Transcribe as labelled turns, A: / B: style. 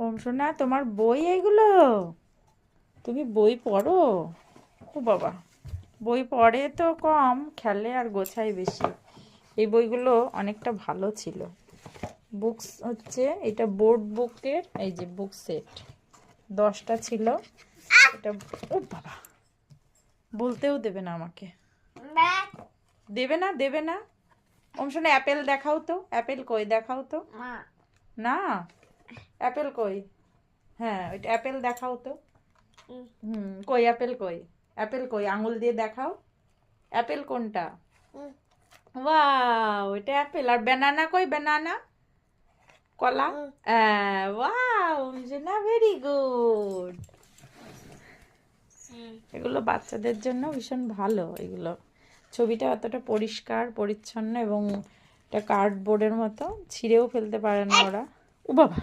A: ওম সোনা তোমার বই এগুলো তুমি বই পড়ো? ও বাবা বই পড়ে তো কম খেলে আর গোছায় বেশি। এই বইগুলো অনেকটা ভালো ছিল। বুকস হচ্ছে এটা বোর্ড বুকের এই যে বুক সেট। দশটা ছিল। এটা ও বাবা বলতেও দেবে না আমাকে। দেবে না দেবে না। ওম শোনো অ্যাপেল দেখাও তো। অ্যাপেল কই দেখাও তো? না? অ্যাপেল কই? হ্যাঁ ওইটা অ্যাপেল দেখাও তো। হুম। কই অ্যাপেল কই? অ্যাপেল কই? আঙুল দিয়ে দেখাও। অ্যাপেল কোনটা? ওয়াও এটা অ্যাপেল। আর ব্যানানা কই? ব্যানানা? কলা? ওয়াও না ভেরি গুড। এগুলো বাচ্চাদের জন্য ভীষণ ভালো এগুলো। ছবিটা অতটা পরিষ্কার পরিচ্ছন্ন এবং এটা কার্ডবোর্ডের মতো ছিঁড়েও ফেলতে পারে না ওরা। ও বাবা।